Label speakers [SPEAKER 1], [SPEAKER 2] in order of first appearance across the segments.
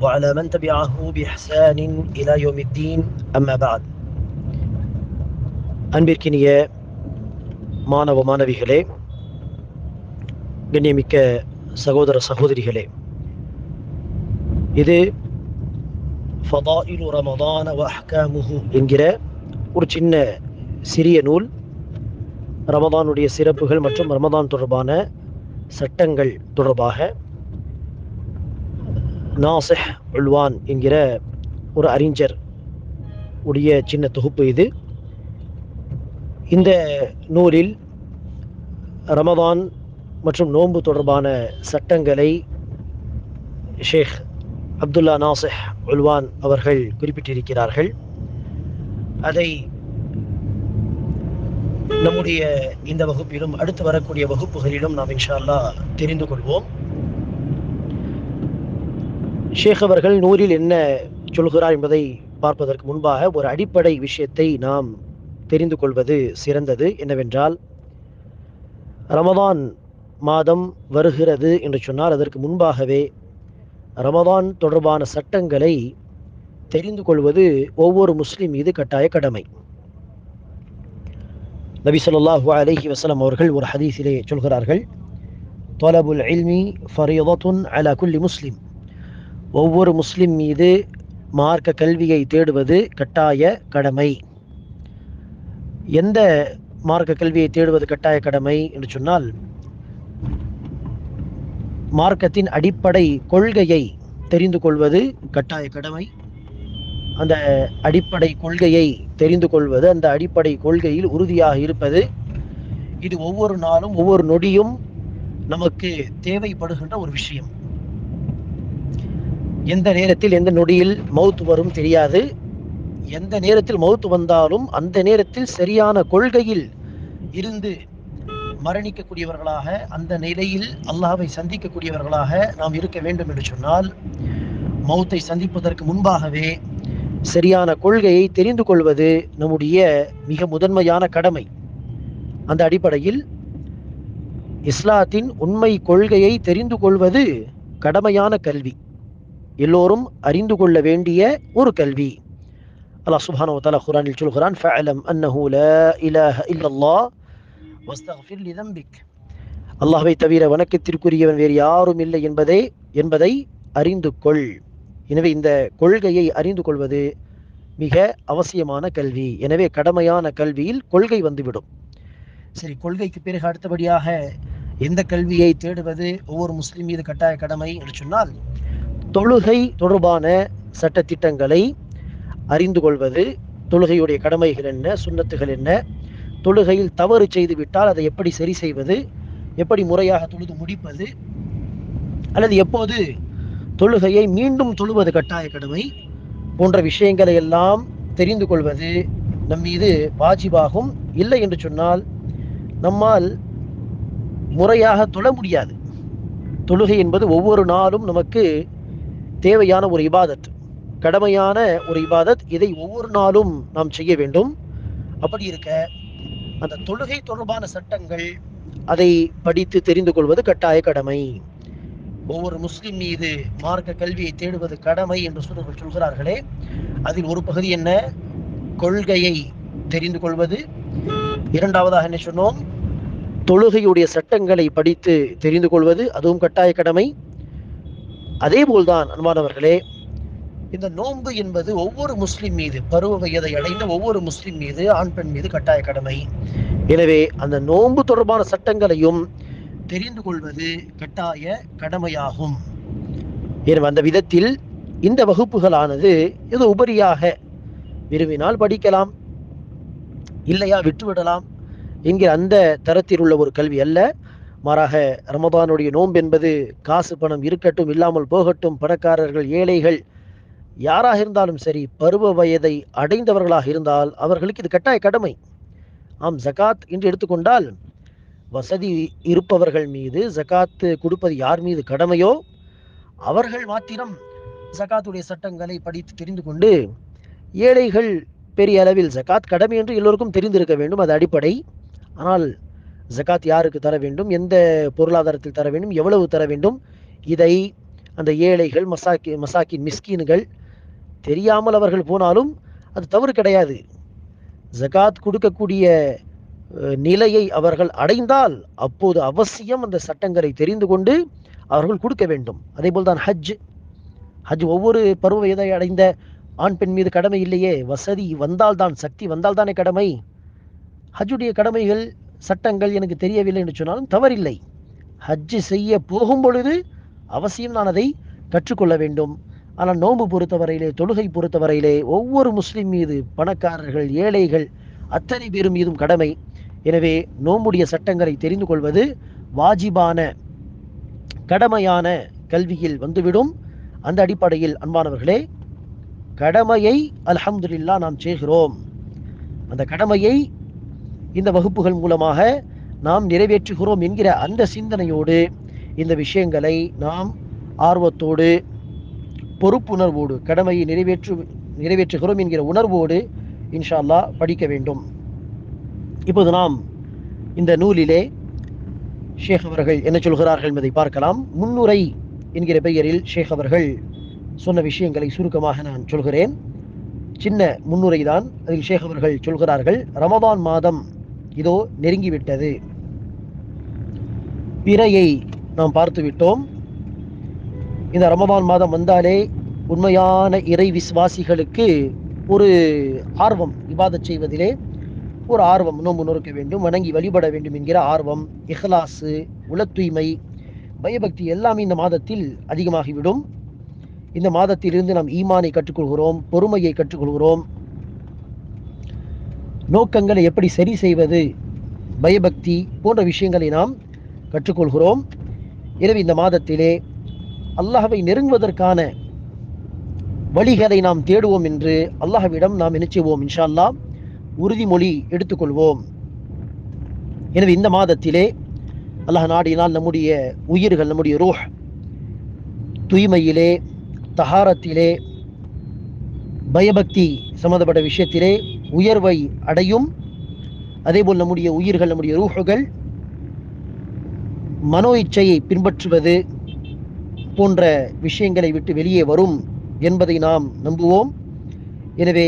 [SPEAKER 1] وعلى من تبعه بإحسان إلى يوم الدين أما بعد அன்பிற்கினிய மாணவ மாணவிகளே கண்ணியமிக்க சகோதர சகோதரிகளே இது ஃபதாயிலு ரமதான வ அஹ்காமுஹு என்கிற ஒரு சின்ன சிறிய நூல் ரமதானுடைய சிறப்புகள் மற்றும் ரமதான் தொடர்பான சட்டங்கள் தொடர்பாக நாசிஹ் உல்வான் என்கிற ஒரு அறிஞர் உடைய சின்ன தொகுப்பு இது. இந்த நூலில் ரமதான் மற்றும் நோன்பு தொடர்பான சட்டங்களை ஷேக் அப்துல்லா நாசிஹ் உல்வான் அவர்கள் குறிப்பிட்டிருக்கிறார்கள். அதை நம்முடைய இந்த வகுப்பிலும் அடுத்து வரக்கூடிய வகுப்புகளிலும் நாம் இன்ஷால்லா தெரிந்து கொள்வோம். ஷேக் அவர்கள் நூறில் என்ன சொல்கிறார் என்பதை பார்ப்பதற்கு முன்பாக ஒரு அடிப்படை விஷயத்தை நாம் தெரிந்து கொள்வது சிறந்தது. என்னவென்றால் ரமதான் மாதம் வருகிறது என்று சொன்னால் அதற்கு முன்பாகவே ரமதான் தொடர்பான சட்டங்களை தெரிந்து கொள்வது ஒவ்வொரு முஸ்லீம் மீது கட்டாய கடமை. நபி சொல்லாஹு அலஹி வசலம் அவர்கள் ஒரு ஹதீஸிலே சொல்கிறார்கள் தொலபுல் இல்மி ஃபரீதத்துன் அலா குல்லி முஸ்லீம். ஒவ்வொரு முஸ்லிம் மீது மார்க்க கல்வியை தேடுவது கட்டாய கடமை. எந்த மார்க்க கல்வியை தேடுவது கட்டாய கடமை என்று சொன்னால் மார்க்கத்தின் அடிப்படை கொள்கையை தெரிந்து கொள்வது கட்டாய கடமை. அந்த அடிப்படை கொள்கையை தெரிந்து கொள்வது அந்த அடிப்படை கொள்கையில் உறுதியாக இருப்பது இது ஒவ்வொரு நாளும் ஒவ்வொரு நொடியும் நமக்கு தேவைப்படுகின்ற ஒரு விஷயம். எந்த நேரத்தில் எந்த நொடியில் மவுத் வரும் தெரியாது. எந்த நேரத்தில் மவுத்து வந்தாலும் அந்த நேரத்தில் சரியான கொள்கையில் இருந்து மரணிக்கக்கூடியவர்களாக அந்த நிலையில் அல்லாவை சந்திக்கக்கூடியவர்களாக நாம் இருக்க வேண்டும் என்று சொன்னால் மௌத்தை சந்திப்பதற்கு முன்பாகவே சரியான கொள்கையை தெரிந்து கொள்வது நம்முடைய மிக முதன்மையான கடமை. அந்த அடிப்படையில் இஸ்லாத்தின் உண்மை கொள்கையை தெரிந்து கொள்வது கடமையான கல்வி. எல்லோரும் அறிந்து கொள்ள வேண்டிய ஒரு கல்வி. அல்லாஹ் சுப்ஹானஹு வ தஆலா சொல்கிறான் ஃபஅலம் அன்னஹு லா இலாஹ இல்லல்லாஹ் வஸ்தக்ஃபிர் லிதம்பிக் அல்லாஹ்வை தவிர வணக்கத்திற்குரியவன் வேறு யாரும் இல்லை என்பதை என்பதை அறிந்து கொள். எனவே இந்த கொள்கையை அறிந்து கொள்வது மிக அவசியமான கல்வி. எனவே கடமையான கல்வியில் கொள்கை வந்துவிடும். சரி கொள்கைக்கு பிறகு அடுத்தபடியாக எந்த கல்வியை தேடுவது ஒவ்வொரு முஸ்லீம் மீது கட்டாய கடமை என்று சொன்னால் தொழுகை தொடர்பான சட்டத்திட்டங்களை அறிந்து கொள்வது தொழுகையுடைய கடமைகள் என்ன சுண்ணத்துகள் என்ன தொழுகையில் தவறு செய்து விட்டால் அதை எப்படி சரி செய்வது எப்படி முறையாக தொழுது முடிப்பது அல்லது எப்போது தொழுகையை மீண்டும் தொழுவது கட்டாய கடமை போன்ற விஷயங்களை எல்லாம் தெரிந்து கொள்வது நம் மீது வாஜிபாகும். இல்லை என்று சொன்னால் நம்மால் முறையாக தொழ முடியாது. தொழுகை என்பது ஒவ்வொரு நாளும் நமக்கு தேவையான ஒரு இபாதத் கடமையான ஒரு இபாதத் இதை ஒவ்வொரு நாளும் நாம் செய்ய வேண்டும். அப்படி இருக்க அந்த தொழுகை தொடர்பான சட்டங்கள் அதை படித்து தெரிந்து கொள்வது கட்டாய கடமை. ஒவ்வொரு முஸ்லிம் மீது மார்க்க கல்வியை தேடுவது கடமை என்று சொல்லுங்கள் சொல்கிறார்களே அதில் ஒரு பகுதி என்ன? கொள்கையை தெரிந்து கொள்வது. இரண்டாவதாக என்ன சொன்னோம்? தொழுகையுடைய சட்டங்களை படித்து தெரிந்து கொள்வது அதுவும் கட்டாய கடமை. அதே போல்தான் அன்பானவர்களே இந்த நோன்பு என்பது ஒவ்வொரு முஸ்லிம் மீது பருவ வயதை அடைந்த ஒவ்வொரு முஸ்லிம் மீது ஆண் பெண் மீது கட்டாய கடமை. எனவே அந்த நோன்பு தொடர்பான சட்டங்களையும் தெரிந்து கொள்வது கட்டாய கடமையாகும். எனவே அந்த விதத்தில் இந்த வகுப்புகளானது இது உபரியாக விரும்பினால் படிக்கலாம் இல்லையா விட்டுவிடலாம் என்கிற அந்த தரத்தில் உள்ள ஒரு கல்வி அல்ல. மாறாக ரமதானுடைய நோன்பு என்பது காசு பணம் இருக்கட்டும் இல்லாமல் போகட்டும் பணக்காரர்கள் ஏழைகள் யாராக இருந்தாலும் சரி பருவ வயதை அடைந்தவர்களாக இருந்தால் அவர்களுக்கு இது கட்டாய கடமை. ஆம் ஜகாத் என்று எடுத்துக்கொண்டால் வசதி இருப்பவர்கள் மீது ஜகாத்து கொடுப்பது யார் மீது கடமையோ அவர்கள் மாத்திரம் ஜகாத்துடைய சட்டங்களை படித்து தெரிந்து கொண்டு ஏழைகள் பெரிய அளவில் ஜகாத் கடமை என்று எல்லோருக்கும் தெரிந்திருக்க வேண்டும் அது அடிப்படை. ஆனால் ஜக்காத் யாருக்கு தர வேண்டும்? எந்த பொருளாதாரத்தில் தர வேண்டும்? எவ்வளவு தர வேண்டும்? இதை அந்த ஏழைகள் மசாக்கி மசாக்கின் மிஸ்கீன்கள் தெரியாமல் அவர்கள் போனாலும் அது தவறு கிடையாது. ஜகாத் கொடுக்கக்கூடிய நிலையை அவர்கள் அடைந்தால் அப்போது அவசியம் அந்த சட்டங்களை தெரிந்து கொண்டு அவர்கள் கொடுக்க வேண்டும். அதே போல்தான் ஹஜ். ஹஜ் ஒவ்வொரு பருவ வயதை அடைந்த ஆண் பெண் மீது கடமை இல்லையே. வசதி வந்தால்தான் சக்தி வந்தால்தானே கடமை? ஹஜ்ஜுடைய கடமைகள் சட்டங்கள் எனக்கு தெரியவில்லை என்று சொன்னாலும் தவறில்லை. ஹஜ் செய்ய போகும் பொழுது அவசியம் நான் அதை கற்றுக்கொள்ள வேண்டும். ஆனால் நோன்பு பொறுத்தவரையிலே தொழுகை பொறுத்தவரையிலே ஒவ்வொரு முஸ்லீம் மீது பணக்காரர்கள் ஏழைகள் அத்தனை பேரும் மீதும் கடமை. எனவே நோம்புடைய சட்டங்களை தெரிந்து கொள்வது வாஜிபான கடமையான கல்வியில் வந்துவிடும். அந்த அடிப்படையில் அன்பானவர்களே கடமையை அல்ஹம்துலில்லா நாம் செய்கிறோம். அந்த கடமையை இந்த வகுப்புகள் மூலமாக நாம் நிறைவேற்றுகிறோம் என்கிற அந்த சிந்தனையோடு இந்த விஷயங்களை நாம் ஆர்வத்தோடு பொறுப்புணர்வோடு கடமையை நிறைவேற்று நிறைவேற்றுகிறோம் என்கிற உணர்வோடு இன்ஷா அல்லாஹ் படிக்க வேண்டும். இப்போது நாம் இந்த நூலிலே ஷேக் அவர்கள் என்ன சொல்கிறார்கள் என்பதை பார்க்கலாம். முன்னுரை என்கிற பெயரில் ஷேக் அவர்கள் சொன்ன விஷயங்களை சுருக்கமாக நான் சொல்கிறேன். சின்ன முன்னுரை தான் அதில் ஷேக் அவர்கள் சொல்கிறார்கள். ரமதான் மாதம் இதோ நெருங்கிவிட்டது. பிறையை நாம் பார்த்து விட்டோம் இந்த ரமபான் மாதம் வந்தாலே உண்மையான இறை விசுவாசிகளுக்கு ஒரு ஆர்வம் இபாதத் செய்வதிலே ஒரு ஆர்வம் நோன்பு நொறுக்க வேண்டும் வணங்கி வழிபட வேண்டும் என்கிற ஆர்வம் இஹ்லாசு உள தூய்மை பயபக்தி எல்லாமே இந்த மாதத்தில் அதிகமாகிவிடும். இந்த மாதத்திலிருந்து நாம் ஈமானை கற்றுக்கொள்கிறோம் பொறுமையை கற்றுக்கொள்கிறோம். நோக்கங்களை எப்படி சரி செய்வது பயபக்தி போன்ற விஷயங்களை நாம் கற்றுக்கொள்கிறோம். எனவே இந்த மாதத்திலே அல்லாஹவை நெருங்குவதற்கான வழிகளை நாம் தேடுவோம் என்று அல்லாஹ்விடம் நாம் நினைச்சுவோம். இன்ஷா உறுதிமொழி எடுத்துக்கொள்வோம். எனவே இந்த மாதத்திலே அல்லாஹ் நாடினால் நம்முடைய உயிர்கள் நம்முடைய ரூஹ் தூய்மையிலே தகாரத்திலே பயபக்தி சம்மந்தப்பட்ட விஷயத்திலே உயர்வை அடையும். அதேபோல் நம்முடைய உயிர்கள் நம்முடைய ரூஹுகள் மனோ இச்சையை பின்பற்றுவது போன்ற விஷயங்களை விட்டு வெளியே வரும் என்பதை நாம் நம்புவோம். எனவே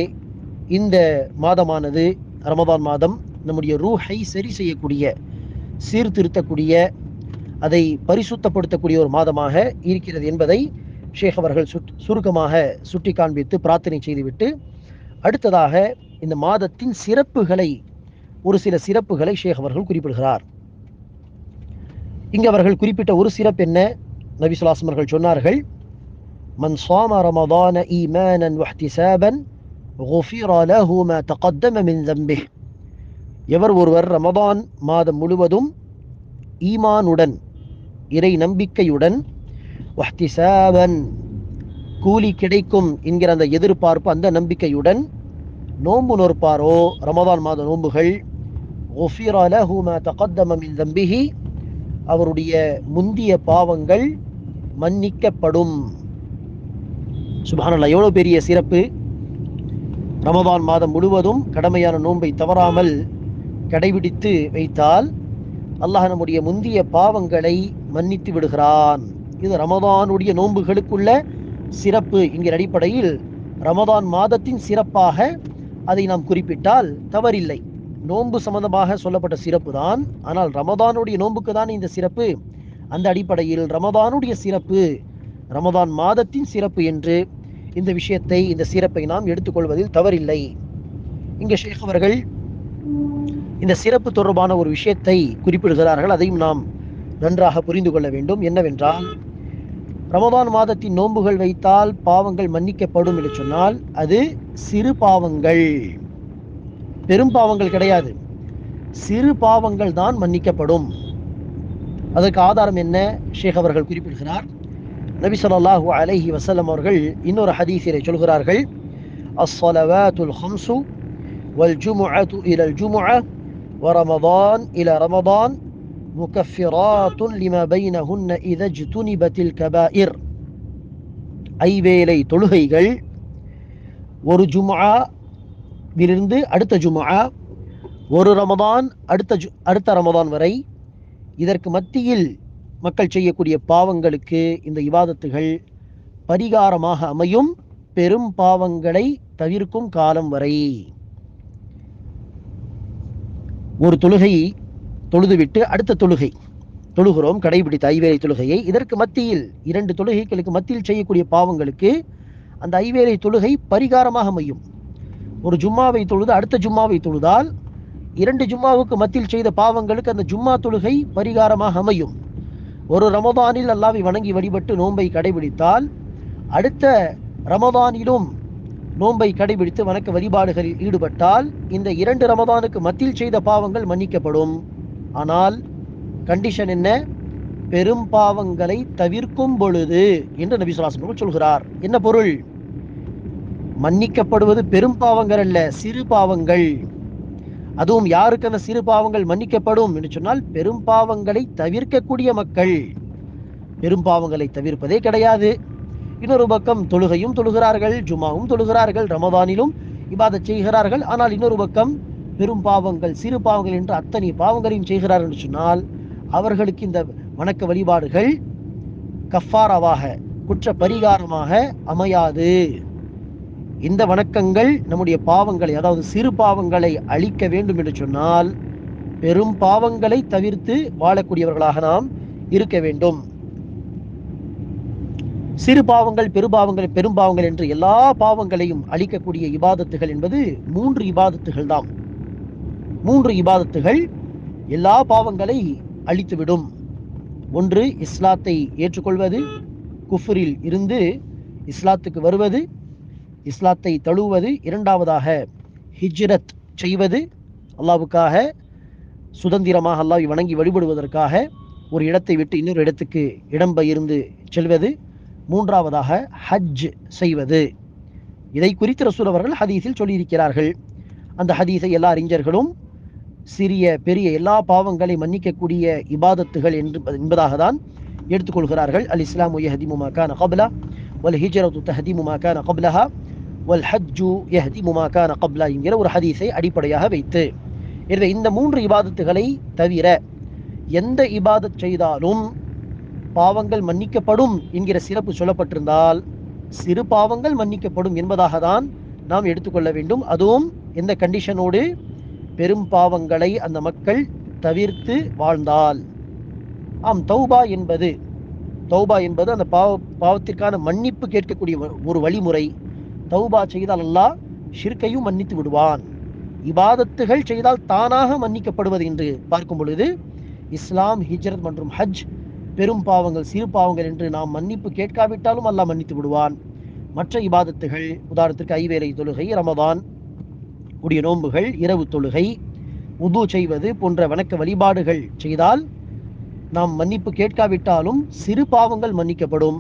[SPEAKER 1] இந்த மாதமானது ரமதான் மாதம் நம்முடைய ரூஹை சரி செய்யக்கூடிய சீர்திருத்தக்கூடிய அதை பரிசுத்தப்படுத்தக்கூடிய ஒரு மாதமாக இருக்கிறது என்பதை ஷேக் அவர்கள் சுட்- சுருக்கமாக சுட்டி காண்பித்து பிரார்த்தனை செய்துவிட்டு அடுத்ததாக இந்த மாதத்தின் சிறப்புகளை ஒரு சில சிறப்புகளை ஷேக் அவர்கள் குறிப்பிடுகிறார். இங்கு அவர்கள் குறிப்பிட்ட ஒரு சிறப்பு என்ன? நபி சுலாசம் அவர்கள் சொன்னார்கள் மன் சாம ரமதான ஈமானன் வஹ்திசாபன் குஃபிர லஹு மா தகத்தம மின் தம்பிஹ். எவர் ஒருவர் ரமதான் மாதம் முழுவதும் ஈமானுடன் இறை நம்பிக்கையுடன் வஹ்திசாபன் கூலி கிடைக்கும் என்கிற அந்த எதிர்பார்ப்பு அந்த நம்பிக்கையுடன் நோம்பு நோற்பாரோ? ரமதான் மாத நோன்புகள். தம்பிகி அவருடைய முந்திய பாவங்கள் மன்னிக்கப்படும். சுபானல்லா எவ்வளோ பெரிய சிறப்பு. ரமதான் மாதம் முழுவதும் கடமையான நோன்பை தவறாமல் கடைபிடித்து வைத்தால் அல்லாஹ் நம்முடைய முந்திய பாவங்களை மன்னித்து விடுகிறான். இது ரமதானுடைய நோன்புகளுக்குள்ள சிறப்பு. என்கிற அடிப்படையில் ரமதான் மாதத்தின் சிறப்பாக அதை நாம் குறிப்பிட்டால் தவறில்லை. நோன்பு சம்பந்தமாக சொல்லப்பட்ட சிறப்பு தான். ஆனால் ரமதானுடைய நோன்புக்கு தான் இந்த சிறப்பு? அந்த அடிப்படையில் ரமதானுடைய சிறப்பு ரமதான் மாதத்தின் சிறப்பு என்று இந்த விஷயத்தை இந்த சிறப்பை நாம் எடுத்துக்கொள்வதில் தவறில்லை. இங்கே ஷேக் அவர்கள் இந்த சிறப்பு தொடர்பான ஒரு விஷயத்தை குறிப்பிடுகிறார்கள். அதையும் நாம் நன்றாக புரிந்து கொள்ள வேண்டும். என்னவென்றால் ரமதான் மாதத்தின் நோன்புகள் வைத்தால் பாவங்கள் மன்னிக்கப்படும் என்று சொன்னால் அது சிறு பாவங்கள். பெரும் பாவங்கள் கிடையாது. சிறு பாவங்கள் தான் மன்னிக்கப்படும். அதற்கு ஆதாரம் என்ன? ஷேக் அவர்கள் குறிப்பிடுகிறார். நபி சொல்லாஹு அலஹி வசல்லம் அவர்கள் இன்னொரு ஹதீஸிலை சொல்கிறார்கள். அஸ்ஸலவாத்துல் ஹம்சு வல் ஜுமுஅத்து இலல் ஜுமுஅ வரமதான் இல ரமதான் முகஃபிராத்து லிமா பைனஹுன்ன இத ஜுதுனிபத்தில் கபாயிர் ஐவேலை தொழுகைகள் ஒரு ஜுமா விலிருந்து அடுத்த ஜுமா ஒரு ரமதான் அடுத்த அடுத்த ரமதான் வரை இதற்கு மத்தியில் மக்கள் செய்யக்கூடிய பாவங்களுக்கு இந்த இவாதத்துகள் பரிகாரமாக அமையும். பெரும் பாவங்களை தவிர்க்கும் காலம் வரை ஒரு தொழுகை தொழுதுவிட்டு அடுத்த தொழுகை. தொழுகிறோம் கடைபிடித்த ஐவேலை தொழுகையை. இதற்கு மத்தியில் இரண்டு தொழுகைகளுக்கு மத்தியில் செய்யக்கூடிய பாவங்களுக்கு அந்த ஐவேலை தொழுகை பரிகாரமாக அமையும். ஒரு ஜும்மாவை தொழுது அடுத்த ஜும்மாவை தொழுதால் இரண்டு ஜும்மாவுக்கு மத்தியில் செய்த பாவங்களுக்கு அந்த ஜும்மா தொழுகை பரிகாரமாக அமையும். ஒரு ரமதானில் அல்லாவை வணங்கி வழிபட்டு நோன்பை கடைபிடித்தால் அடுத்த ரமதானிலும் நோன்பை கடைபிடித்து வணக்க வழிபாடுகளில் ஈடுபட்டால் இந்த இரண்டு ரமதானுக்கு மத்தியில் செய்த பாவங்கள் மன்னிக்கப்படும். ஆனால் கண்டிஷன் என்ன? பெரும் பாவங்களை தவிர்க்கும் பொழுது என்று நபி சுல்லாசம் சொல்கிறார். என்ன பொருள்? மன்னிக்கப்படுவது பெரும் பாவங்கள் அல்ல சிறு பாவங்கள். அதுவும் யாருக்கு அந்த சிறு பாவங்கள் மன்னிக்கப்படும் என்று சொன்னால் பெரும் பாவங்களை தவிர்க்கக்கூடிய மக்கள். பெரும் பாவங்களை தவிர்ப்பதே கிடையாது. இன்னொரு பக்கம் தொழுகையும் தொழுகிறார்கள் ஜுமாவும் தொழுகிறார்கள் ரமதானிலும் இபாதத் செய்கிறார்கள் ஆனால் இன்னொரு பக்கம் பெரும் பாவங்கள் சிறு பாவங்கள் என்று அத்தனை பாவங்களையும் செய்கிறார் என்று சொன்னால் அவர்களுக்கு இந்த வணக்க வழிபாடுகள் கஃபாராவாக குற்ற பரிகாரமாக அமையாது. இந்த வணக்கங்கள் நம்முடைய பாவங்களை அதாவது சிறு பாவங்களை அழிக்க வேண்டும் என்று சொன்னால் பெரும் பாவங்களை தவிர்த்து வாழக்கூடியவர்களாக நாம் இருக்க வேண்டும். சிறு பாவங்கள் பெருபாவங்கள் பெரும் பாவங்கள் என்று எல்லா பாவங்களையும் அழிக்கக்கூடிய இபாதத்துகள் என்பது மூன்று இபாதத்துகள் தான் மூன்று இபாதத்துகள் எல்லா பாவங்களை அழித்துவிடும். ஒன்று இஸ்லாத்தை ஏற்றுக்கொள்வது. குஃபரில் இருந்து இஸ்லாத்துக்கு வருவது. இஸ்லாத்தை தழுவது இரண்டாவதாக ஹிஜ்ரத் செய்வது. அல்லாவுக்காக சுதந்திரமாக அல்லாவை வணங்கி வழிபடுவதற்காக ஒரு இடத்தை விட்டு இன்னொரு இடத்துக்கு இடம்பெயர்ந்து செல்வது. மூன்றாவதாக ஹஜ் செய்வது. இதை குறித்து ரசூல் அவர்கள் ஹதீஸில் சொல்லியிருக்கிறார்கள். அந்த ஹதீஸை எல்லா அறிஞர்களும் சிறிய பெரிய எல்லா பாவங்களை மன்னிக்கக்கூடிய இபாதத்துகள் என்று என்பதாக தான் எடுத்துக்கொள்கிறார்கள். அல் இஸ்லாம் யஹதிமு மா கப்லா வல் ஹிஜ்ரத்து தஹதிமு மா கப்லஹா வல் ஹஜ்ஜு யஹதிமு மா கப்லா என்கிற ஒரு ஹதீஸை அடிப்படையாக வைத்து. எனவே இந்த மூன்று இபாதத்துகளை தவிர எந்த இபாதத் செய்தாலும் பாவங்கள் மன்னிக்கப்படும் என்கிற சிறப்பு சொல்லப்பட்டிருந்தால் சிறு பாவங்கள் மன்னிக்கப்படும் என்பதாக தான் நாம் எடுத்துக்கொள்ள வேண்டும். அதுவும் எந்த கண்டிஷனோடு பெரும் பாவங்களை அந்த மக்கள் தவிர்த்து வாழ்ந்தால். ஆம் தௌபா என்பது தௌபா என்பது அந்த பாவ பாவத்திற்கான மன்னிப்பு கேட்கக்கூடிய ஒரு- வழிமுறை. தௌபா செய்தால் அல்லாஹ் ஷிர்கையும் மன்னித்து விடுவான். இபாதத்துகள் செய்தால் தானாக மன்னிக்கப்படுவது என்று பார்க்கும் பொழுது இஸ்லாம் ஹிஜ்ரத் மற்றும் ஹஜ் பெரும் பாவங்கள் சிறு பாவங்கள் என்று நாம் மன்னிப்பு கேட்காவிட்டாலும் அல்லாஹ் மன்னித்து விடுவான். மற்ற இபாதத்துகள் உதாரணத்திற்கு ஐவேளை தொழுகை ரமதான் உடைய நோன்புகள் இரவு தொழுகை உது செய்வது போன்ற வணக்க வழிபாடுகள் செய்தால் நாம் மன்னிப்பு கேட்காவிட்டாலும் சிறு பாவங்கள் மன்னிக்கப்படும்.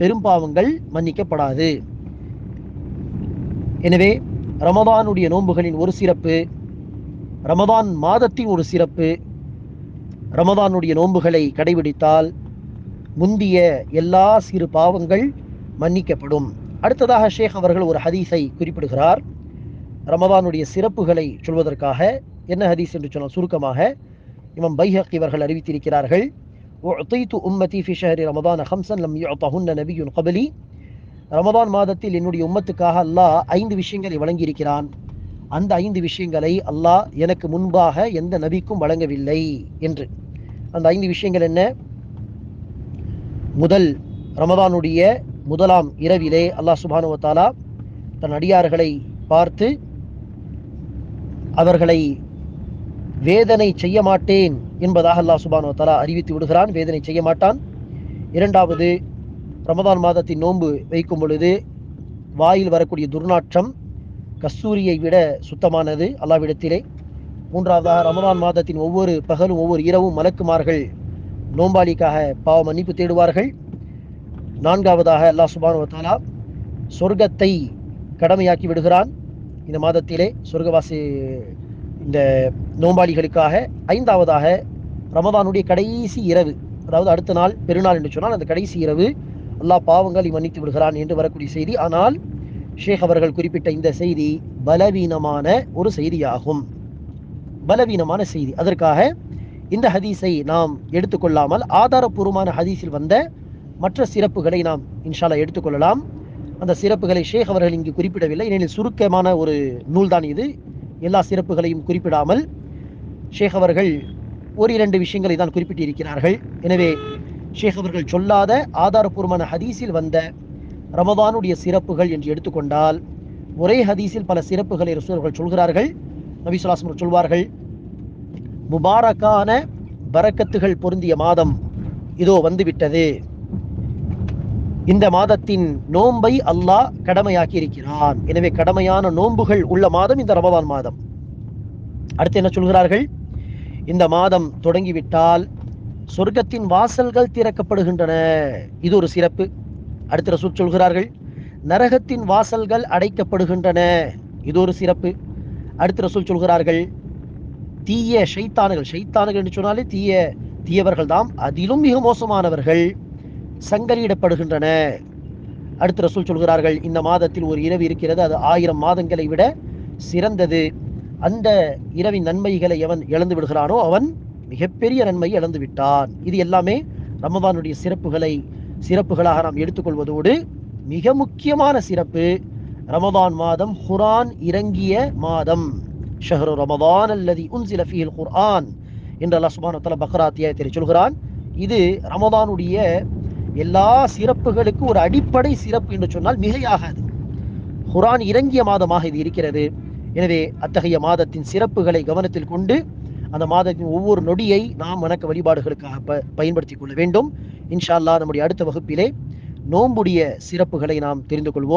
[SPEAKER 1] பெரும் பாவங்கள் மன்னிக்கப்படாது. எனவே ரமதானுடைய நோன்புகளின் ஒரு சிறப்பு ரமதான் மாதத்தின் ஒரு சிறப்பு ரமதானுடைய நோன்புகளை கடைபிடித்தால் முந்திய எல்லா சிறு பாவங்கள் மன்னிக்கப்படும். அடுத்ததாக ஷேக் அவர்கள் ஒரு ஹதீஸை குறிப்பிடுகிறார். ரமவானுடைய சிறப்புகளை சொல்வதற்காக என்ன ஹதீஸ் என்று சொன்னால் சுருக்கமாக இமம் பைஹக் இவர்கள் அறிவித்திருக்கிறார்கள் ஒத்தைத்து உம்மதி ஃபி ரமதான் ஹம்சன் லம் யுத்தஹுன்ன நபியுன் கபலி ரமதான் மாதத்தில் என்னுடைய உம்மத்துக்காக அல்லாஹ் ஐந்து விஷயங்களை வழங்கியிருக்கிறான். அந்த ஐந்து விஷயங்களை அல்லாஹ் எனக்கு முன்பாக எந்த நபிக்கும் வழங்கவில்லை என்று. அந்த ஐந்து விஷயங்கள் என்ன? முதல் ரமதானுடைய முதலாம் இரவிலே அல்லாஹ் சுபானுவத்தாலா தன் அடியார்களை பார்த்து அவர்களை வேதனை செய்ய மாட்டேன் என்பதாக அல்லாஹ் சுபானோ தலா அறிவித்து விடுகிறான். வேதனை செய்ய மாட்டான். இரண்டாவது ரமதான் மாதத்தின் நோன்பு வைக்கும் பொழுது வாயில் வரக்கூடிய துர்நாற்றம் கஸ்தூரியை விட சுத்தமானது அல்லாவிடத்திலே மூன்றாவதாக ரமதான் மாதத்தின் ஒவ்வொரு பகலும் ஒவ்வொரு இரவும் மலக்குமார்கள் நோம்பாளிக்காக பாவ மன்னிப்பு தேடுவார்கள். நான்காவதாக அல்லாஹ் சுபானு சொர்க்கத்தை கடமையாக்கி விடுகிறான். இந்த மாதத்திலே சொர்க்கவாசி இந்த நோம்பாளிகளுக்காக ஐந்தாவதாக ரமதானுடைய கடைசி இரவு அதாவது அடுத்த நாள் பெருநாள் என்று சொன்னால் அந்த கடைசி இரவு அல்லாஹ் பாவங்களை மன்னித்து விடுகிறான் என்று வரக்கூடிய செய்தி. ஆனால் ஷேக் அவர்கள் குறிப்பிட்ட இந்த செய்தி பலவீனமான ஒரு செய்தியாகும். பலவீனமான செய்தி. அதற்காக இந்த ஹதீஸை நாம் எடுத்துக்கொள்ளாமல் ஆதாரபூர்வமான ஹதீஸில் வந்த மற்ற சிறப்புகளை நாம் இன்ஷால்லா எடுத்துக்கொள்ளலாம். அந்த சிறப்புகளை ஷேக் அவர்கள் இங்கு குறிப்பிடவில்லை. ஏனெனில் சுருக்கமான ஒரு நூல்தான் இது. எல்லா சிறப்புகளையும் குறிப்பிடாமல் ஷேக் அவர்கள் ஒரு இரண்டு விஷயங்களை தான் குறிப்பிட்டிருக்கிறார்கள். எனவே ஷேக் அவர்கள் சொல்லாத ஆதாரபூர்வமான ஹதீஸில் வந்த ரமதானுடைய சிறப்புகள் என்று எடுத்துக்கொண்டால் ஒரே ஹதீஸில் பல சிறப்புகளை ரசூலர்கள் சொல்கிறார்கள். நபி சொல்லாஸ்மர் சொல்வார்கள் முபாரக்கான பரக்கத்துகள் பொருந்திய மாதம் இதோ வந்துவிட்டது. இந்த மாதத்தின் நோன்பை அல்லாஹ் கடமையாக்கி இருக்கிறான் எனவே கடமையான நோன்புகள் உள்ள மாதம் இந்த ரமதான் மாதம். அடுத்து என்ன சொல்கிறார்கள்? இந்த மாதம் தொடங்கிவிட்டால் சொர்க்கத்தின் வாசல்கள் திறக்கப்படுகின்றன. இது ஒரு சிறப்பு. அடுத்த ரசூல் சொல்கிறார்கள் நரகத்தின் வாசல்கள் அடைக்கப்படுகின்றன. இது ஒரு சிறப்பு. அடுத்த ரசூல் சொல்கிறார்கள் தீய ஷைத்தானுகள் ஷைத்தானுகள் என்று சொன்னாலே தீய தீயவர்கள் தாம் அதிலும் மிக மோசமானவர்கள். சங்கரியிடப்படுகின்றன. அடுத்த ரசூல் சொல்கிறார்கள் இந்த மாதத்தில் ஒரு இரவு இருக்கிறது அது ஆயிரம் மாதங்களை விட சிறந்தது. அந்த இரவின் நன்மைகளை எவன் இழந்து விடுகிறானோ அவன் மிகப்பெரிய நன்மையை இழந்து விட்டான். இது எல்லாமே ரமதானுடைய சிறப்புகளை சிறப்புகளாக நாம் எடுத்துக்கொள்வதோடு மிக முக்கியமான சிறப்பு ரமதான் மாதம் குரான் இறங்கிய மாதம். ஷஹரு ரமதான் அல்லது உன்சில ஃபீல் குர்ஆன் என்று அல்லாஹ் சுபான தலா பக்ரா அத்தியாயத்தில் சொல்கிறான். இது ரமதானுடைய எல்லா சிறப்புகளுக்கு ஒரு அடிப்படை சிறப்பு என்று சொன்னால் மிகையாகாது. குரான் இறங்கிய மாதமாக இது இருக்கிறது. எனவே அத்தகைய மாதத்தின் சிறப்புகளை கவனத்தில் கொண்டு அந்த மாதத்தின் ஒவ்வொரு நொடியை நாம் வணக்க வழிபாடுகளுக்காக ப பயன்படுத்திக் கொள்ள வேண்டும். இன்ஷா அல்லாஹ் நம்முடைய அடுத்த வகுப்பிலே நோம்புடைய சிறப்புகளை நாம் தெரிந்து கொள்வோம்.